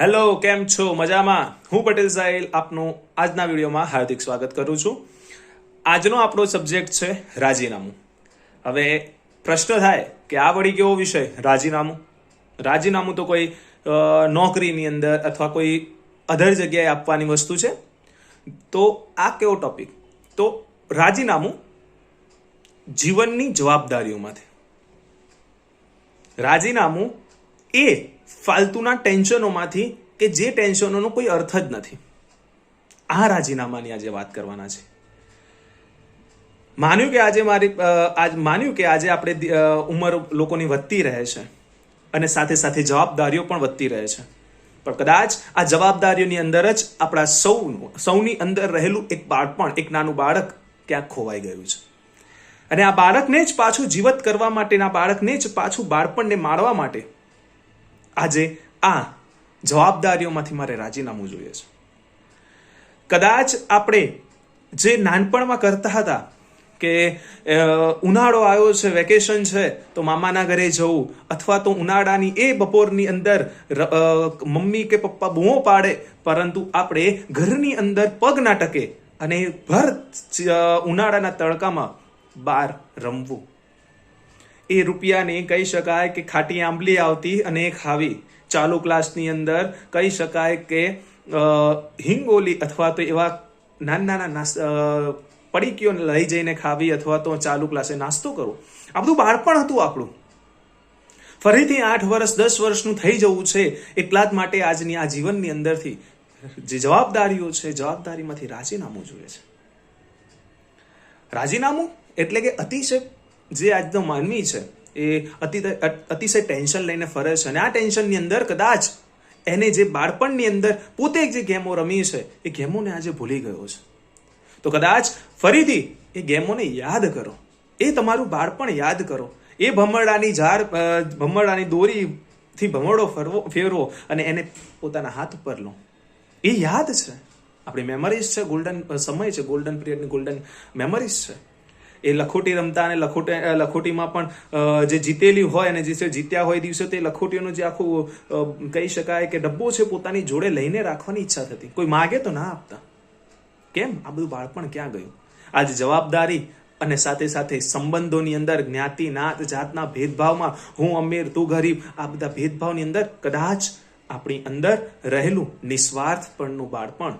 Hello કેમ છો? મજામાં? હું પટેલ સાહિલ આપનું આજના વિડીયોમાં હાર્દિક સ્વાગત કરું છું. આજનો આપણો સબ્જેક્ટ છે રાજીનામું. હવે પ્રશ્ન થાય કે આ વળી કેવો વિષય? રાજીનામું? રાજીનામું તો કોઈ નોકરીની અંદર અથવા કોઈ અધર જગ્યાએ આપવાની વસ્તુ છે. તો આ કેવો ટોપિક તો રાજીનામું જીવનની જવાબદારીઓમાંથી. રાજીનામું એ ફાલતુના ટેન્શનોમાંથી કે જે ટેન્શનોનો કોઈ અર્થ જ નથી. આ રાજીનામાની આજે વાત કરવાના છે. માન્યું કે આજે મારી આજ માન્યું કે આજે આપણે ઉંમર લોકોની વધતી રહે છે અને સાથે સાથે જવાબદારીઓ પણ વધતી રહે છે. પણ કદાચ આ જવાબદારીઓની અંદર જ આપણા સૌનું સૌની અંદર રહેલું એક બાળપણ, એક નાનું બાળક ક્યાંક ખોવાઈ ગયું છે. અને આ બાળકને જ પાછું જીવત કરવા માટેના બાળકને જ પાછું બાળપણને માણવા માટે આજે આ જવાબદારીઓમાંથી મારે રાજીનામું જોઈએ છે. કદાચ આપણે જે નાનપણમાં કરતા હતા કે ઉનાળો આવ્યો છે, વેકેશન છે, તો મામાના ઘરે જવું, અથવા તો ઉનાળાની એ બપોરની અંદર મમ્મી કે પપ્પા બૂમો પાડે, પરંતુ આપણે ઘરની અંદર પગ ના ટકે અને ભર ઉનાળાના તડકામાં બહાર રમવું. એ રૂપિયાની કહી શકાય કે ખાટી આંબલી આવતી અને ખાવી. ચાલુ ક્લાસની અંદર કહી શકાય કે હિંગોલી અથવા તો એવા નાના નાના નાસ અ, પડીકીઓ લઈ જઈને ખાવી અથવા તો ચાલુ ક્લાસે નાસ્તો કરવો. આ બધું બાળપણ હતું આપણું. ફરીથી આઠ વર્ષ દસ વર્ષનું થઈ જવું છે એટલા જ માટે આજની આ જીવનની અંદરથી જે જવાબદારીઓ છે જવાબદારીમાંથી રાજીનામું જોઈએ છે. રાજીનામું એટલે કે અતિશય જે આજનો માનવી છે, એ અતિ અતિશય ટેન્શન લઈને ફરે છે. અને આ ટેન્શનની અંદર કદાચ એને જે બાળપણની અંદર પોતે જે ગેમો રમી છે, એ ગેમોને આજે ભૂલી ગયો છે. તો કદાચ ફરીથી એ ગેમોને યાદ કરો. એ તમારું બાળપણ યાદ કરો. એ ભમરડાની ઝાર ભમરડાની દોરીથી ભમરડો ફરવો ફેરવો અને એને પોતાના હાથ ઉપર લો. એ યાદ છે. આપણી મેમરીઝ છે ગોલ્ડન સમય છે ગોલ્ડન પીરિયડની ગોલ્ડન મેમરીઝ છે. એ લખોટી રમતા અને લખોટી લખોટીમાં પણ જે જીતેલી હોય અને જે જીત્યા હોય દિવસે તે લખોટીઓનું જે આખું કહી શકાય કે ડબ્બો છે પોતાની જોડે લઈને રાખવાની ઈચ્છા થતી. કોઈ માગે તો ના આપતા. કેમ? આ બધું બાળપણ ક્યાં ગયું? આજે જવાબદારી અને સાથે સાથે સંબંધોની અંદર જ્ઞાતિ નાત જાતના ભેદભાવમાં, હું અમીર, તું ગરીબ, આ બધા ભેદભાવની અંદર કદાચ આપણી અંદર રહેલું નિસ્વાર્થપણનું બાળપણ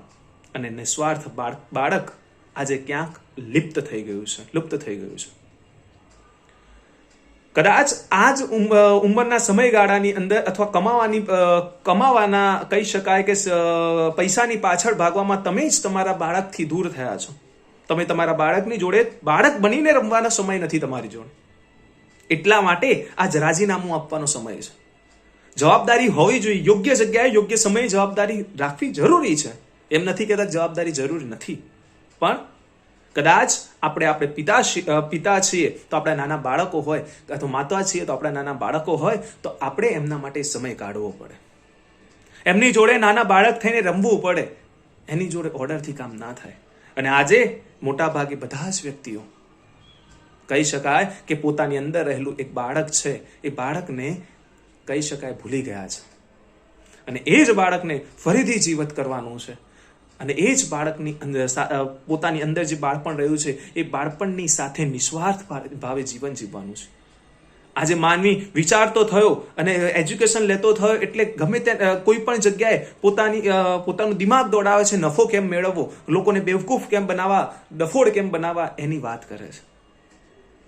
અને નિસ્વાર્થ બાળ- બાળક આજે ક્યાંક લિપ્ત થઈ ગયું છે, લુપ્ત થઈ ગયું છે. કદાચ આ જ ઉંમ- ઉંમરના સમયગાળાની અંદર અથવા કમાવાની કમાવાના કહી શકાય કે પૈસાની પાછળ ભાગવામાં તમે જ તમારા બાળકથી દૂર થયા છો. તમે તમારા બાળકની જોડે બાળક બનીને રમવાનો સમય નથી તમારી જોડે. એટલા માટે આજ રાજીનામું આપવાનો સમય છે. જવાબદારી હોવી જોઈએ. યોગ્ય જગ્યાએ યોગ્ય સમયે જવાબદારી રાખવી જરૂરી છે. એમ નથી કહેતા જવાબદારી જરૂરી નથી. પણ કદાચ આપણે આપણે પિતા પિતા છીએ તો આપણા નાના બાળકો હોય, અથવા માતા છીએ તો આપણા નાના બાળકો હોય, તો આપણે એમના માટે સમય કાઢવો પડે. એમની જોડે નાના બાળક થઈને રમવું પડે. એની જોડે ઓર્ડરથી કામ ના થાય. અને આજે મોટા ભાગે બધા જ વ્યક્તિઓ કહી શકાય કે પોતાની અંદર રહેલું એક બાળક છે, એ બાળકને કહી શકાય ભૂલી ગયા છે. અને એ જ બાળકને ફરીથી જીવત કરવાનું છે. અને એ જ બાળકની અંદર પોતાની અંદર જે બાળપણ રહ્યું છે, એ બાળપણની સાથે નિસ્વાર્થ ભાવે જીવન જીવવાનું છે. આજે માનવી વિચારતો થયો અને એજ્યુકેશન લેતો થયો એટલે ગમે તે કોઈ પણ જગ્યાએ પોતાની પોતાનું દિમાગ દોડાવે છે, નફો કેમ મેળવવો, લોકોને બેવકૂફ કેમ બનાવવા, ડફોડ કેમ બનાવવા, એની વાત કરે છે.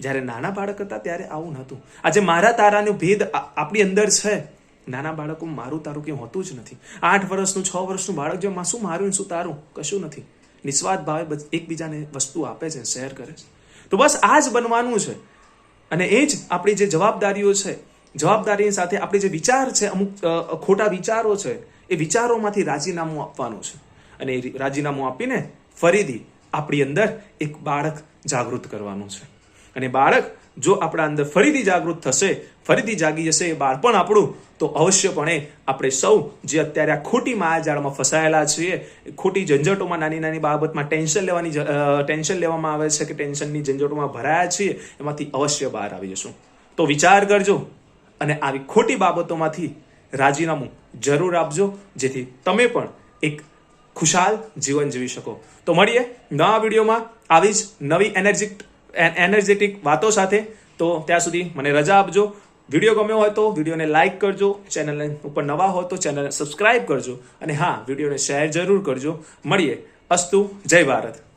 જ્યારે નાના બાળક હતા ત્યારે આવું નહોતું. આજે મારા તારાનો ભેદ આપણી અંદર છે. નાના બાળકો મારું તારું કે હોતું જ નથી. આઠ વર્ષનું, છ વર્ષનું બાળક જો માં શું મારું શું તારું? કશું નથી. નિસ્વાર્થ ભાવે એકબીજાને વસ્તુ આપે છે શેર કરે. છે તો બસ આ જ બનવાનું છે. અને એ જ આપણી જે જવાબદારીઓ છે, જવાબદારીની સાથે આપણી જે વિચાર છે, અમુક ખોટા વિચારો છે, એ વિચારોમાંથી રાજીનામું આપવાનું છે. અને એ રાજીનામું આપીને ફરીથી આપણી અંદર એક બાળક જાગૃત કરવાનું છે. અને બાળક જો આપણા અંદર ફરીથી જાગૃત થશે, ફરીથી જાગી જશે એ બાળપણ આપણું, તો અવશ્યપણે આપણે સૌ જે અત્યારે આ ખોટી માયાજાળમાં ફસાયેલા છીએ, ખોટી ઝંઝટોમાં નાની નાની બાબતમાં ટેન્શન લેવાની ટેન્શન લેવામાં આવે છે કે ટેન્શનની ઝંઝટોમાં ભરાયા છીએ, એમાંથી અવશ્ય બહાર આવી જશું. તો વિચાર કરજો અને આવી ખોટી બાબતોમાંથી રાજીનામું જરૂર આપજો, જેથી તમે પણ એક ખુશાલ જીવન જીવી શકો. તો મળીએ નવા વિડીયોમાં. આવી જ નવી એનર્જિક એનર્જેટિક વાતો સાથે, તો ત્યાં સુધી મને રજા આપજો. વીડિયો ગમ્યો હોય તો વિડીયોને લાઇક કરજો, ચેનલને ઉપર નવા હો તો ચેનલને સબસ્ક્રાઇબ કરજો. અને હા, વિડીયોને શેર જરૂર કરજો. મળીએ. અસ્તુ, જય ભારત.